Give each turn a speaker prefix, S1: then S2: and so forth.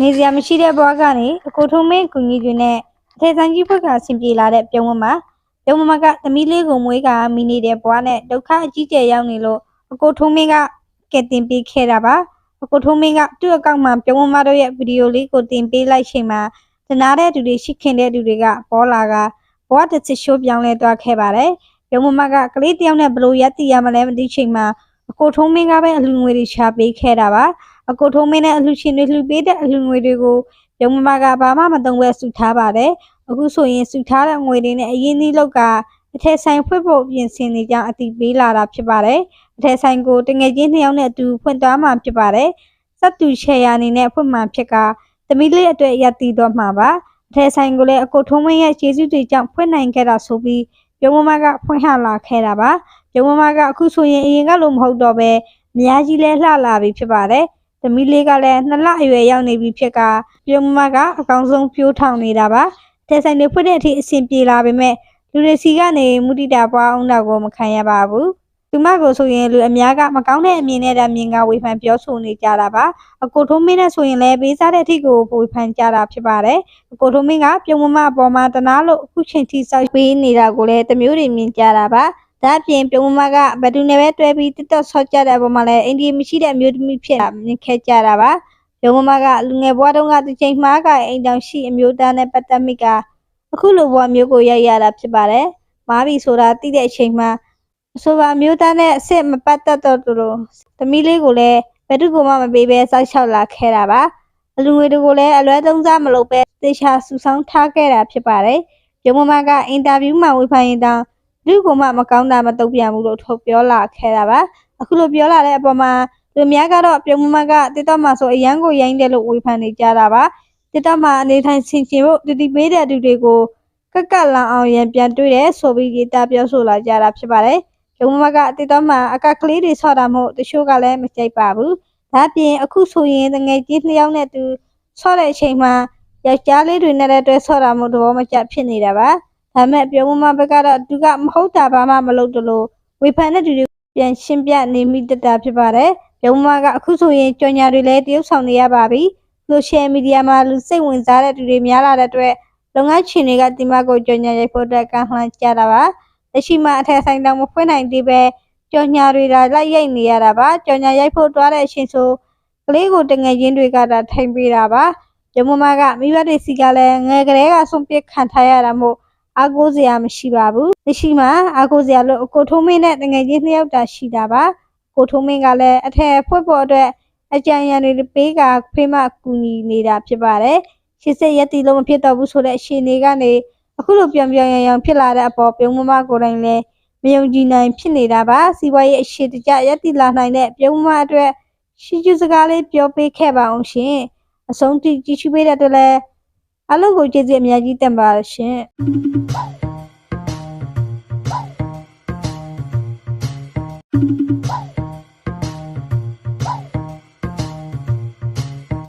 S1: နေစရာမရှိတဲ့ဘဝကနေအကိုထုံးမင်းကူညီတွေနဲ့အထေဆိုင်ကြီးဘက်ကဆင်ပြေလာတဲ့ပြုံးမမပြုံးမမကသမီးလေးကိုမွေးကမိနေတဲ့ဘဝနဲ့ဒုက္ခအကြီးကျယ်ရောက်နေလို့အကိုထုံးမင်းကကဲတင်ပေးခဲ့တာပါအကိုထုံးမင်းကသူ့အကောင့်မှာပြုံးမမတို့ရဲ့ဗီဒီယိုလေးကိုတင်ပေးလိုက်ချိန်မှာတနာတဲ့သူတွေရှိခင်တဲ့သူတွေကပေါ်လာကဘဝတစ်ချစ်ရှိုးပြောင်းလဲသွားခဲ့ပါတယ်ပြုံးမမကကလေးတစ်ယောက်နဲ့ဘလို့ရက်တီရမလဲမသိချိန်မှာအကိုထုံးမင်းကပဲအလူငွေတွေရှာပေးခဲ့တာပါ အကိုထုံးမင်းနဲ့အလှရှင်တွေလှူပေးတဲ့အလှငွေတွေကိုရုံမမကဘာမှမတုံ့ပဲစုထားပါတယ်အခုဆိုရင်စုထားတဲ့ငွေတွေနဲ့အရင်ကြီးလောက်ကအထက်ဆိုင်ဖွင့်ဖို့ပြင်ဆင်နေကြအတိပေးလာတာဖြစ်ပါတယ်အထက်ဆိုင်ကိုတငယ်ချင်းနှစ်ယောက်နဲ့အတူဖွင့်သွားမှာဖြစ်ပါတယ်စက်တူရှယ်ယာအနေနဲ့ဖွင့်မှာဖြစ်ကသမီးလေးအတွက်ရည်တည်တော့မှာပါအထက်ဆိုင်ကိုလည်းအကိုထုံးမင်းရဲ့ကျေးဇူးတွေကြောင့်ဖွင့်နိုင်ခဲ့တာဆိုပြီးရုံမမကဖွင့်ဟလာခဲ့တာပါရုံမမကအခုဆိုရင်အရင်ကလိုမဟုတ်တော့ပဲအများကြီးလဲလှလာပြီဖြစ်ပါတယ် သမီးလေးကလည်းနှစ်လအရွယ်ရောက်နေပြီဖြစ်ကပြုံးမမကအကောင်းဆုံးပြိုးထောင်နေတာပါတဲဆိုင်တွေဖွင့်တဲ့အထိအဆင်ပြေလာပေမဲ့လူတွေစီကနေမူတီတာပွားအောင်တော့ကိုမခံရပါဘူးသူမကိုဆိုရင်လူအများကမကောင်းတဲ့အမြင်နဲ့တာမြင်ကဝေဖန်ပြောဆိုနေကြတာပါအကိုထုံးမင်းနဲ့ဆိုရင်လည်းပေးစားတဲ့အထိကိုဝေဖန်ကြတာဖြစ်ပါတယ်အကိုထုံးမင်းကပြုံးမမအပေါ်မှာတနာလို့အခုချိန်ထိစောက်ပေးနေတာကိုလည်းတမျိုးတွေမြင်ကြတာပါ ဒါအပြင်ပြုံးမမကဘယ်သူနဲ့ပဲတွဲပြီးတစ်တော့ဆော့ကြတဲ့အပေါ်မှာလည်းအင်ဒီမရှိတဲ့အမျိုးသမီးဖြစ်တာမြင်ခဲ့ကြတာပါပြုံးမမကလူငယ်ဘဝတုန်းကတစ်ချိန်မှားကအိမ်တောင်ရှိအမျိုးသားနဲ့ပတ်သက်မိကအခုလိုဘဝမျိုးကိုရိုက်ရတာဖြစ်ပါတယ်မားပြီဆိုတာသိတဲ့အချိန်မှာအဆိုပါအမျိုးသားနဲ့အစ်စ်မပတ်သက်တော့သူတို့သမီးလေးကိုလည်းဘယ်သူကမှမပေးဘဲစောက်ရှောက်လာခဲ့တာပါအလူငွေတွေကိုလည်းအလွဲသုံးစားမလုပ်ပဲတေချာဆူဆောင်းထားခဲ့တာဖြစ်ပါတယ်ပြုံးမမကအင်တာဗျူးမှာဝေဖန်ရင်တောင် လူကမှမကောင်းတာမတုတ်ပြန်ဘူးလို့ထုတ်ပြောလာခဲ့တာပါအခုလိုပြောလာတဲ့အပေါ်မှာလူများကတော့ပြုံးမမကတစ်တော့မှဆိုအရန်ကိုရိုင်းတယ်လို့ဝေဖန်နေကြတာပါတစ်တော့မှအနေထိုင်ဆင်ခြင်ဖို့တတိပေးတဲ့သူတွေကိုကက်ကက်လောင်အောင်ရန်ပြန်တွေ့တယ်ဆိုပြီးရေးသားပြောဆိုလာကြတာဖြစ်ပါတယ်ပြုံးမမကတစ်တော့မှအကက်ကလေးတွေဆော့တာမို့တချို့ကလည်းမကြိုက်ပါဘူးဒါအပြင်အခုဆိုရင်တငယ်ကြီးနှစ်ယောက်နဲ့သူဆော့တဲ့အချိန်မှာယောက်ျားလေးတွေနဲ့လည်းတွဲဆော့တာမို့သဘောမကျဖြစ်နေတာပါ ဒါပေမဲ့ပြောမမဘက်ကတော့သူကမဟုတ်တာဘာမှမလုပ်တလို့ဝေဖန်တဲ့သူတွေပြန်ရှင်းပြနေမိတတ်တာဖြစ်ပါတယ်။ပြောမမကအခုဆိုရင်ကြော်ညာတွေလည်းတရုပ်ဆောင်နေရပါပြီ။ဆိုရှယ်မီဒီယာမှာလူစိတ်ဝင်စားတဲ့သူတွေများလာတဲ့အတွက်လုပ်ငန်းရှင်တွေကဒီမကိုကြော်ညာရိုက်ဖို့အတွက်ကလှမ်းကြတာပါ။လက်ရှိမှာအထက်ဆိုင်တောင်မဖွင့်နိုင်သေးပဲကြော်ညာတွေဒါလိုက်ရိုက်နေရတာပါ။ကြော်ညာရိုက်ဖို့တွားတဲ့အချိန်ဆိုကလေးကိုတငယ်ချင်းတွေကဒါထိုင်ပေးတာပါ။ပြောမမကမိဘတွေစီကလည်းငယ်ကလေးကဆုံးပြခံထားရတာမို့ အားကိုးစရာမရှိပါဘူး။လက်ရှိမှာအားကိုးစရာလို့အကိုထုံးမင်းနဲ့တငယ်ချင်းနှစ်ယောက်တာရှိတာပါ။ကိုထုံးမင်းကလည်းအထက်ဖွက်ဖို့အတွက်အကြံဉာဏ်တွေပေးကဖေးမကူညီနေတာဖြစ်ပါတယ်။ရှစ်ဆက်ရက်တီလုံးမဖြစ်တော့ဘူးဆိုတဲ့အရှင်တွေကနေအခုလိုပြောင်ပြောင်ရံရံဖြစ်လာတဲ့အပေါ်ပြုံးမမကိုယ်တိုင်လည်းမယုံကြည်နိုင်ဖြစ်နေတာပါ။စီးပွားရေးအရှိတကျရက်တီလာနိုင်တဲ့ပြုံးမအတွက်ရှိကျူစကားလေးပြောပေးခဲ့ပါအောင်ရှင်။အဆုံးထိကြည့်ရှုပေးတဲ့အတွက်လည်း အလုပ်ကိုကျေးဇူးအများကြီးတင်ပါတယ်ရှင်။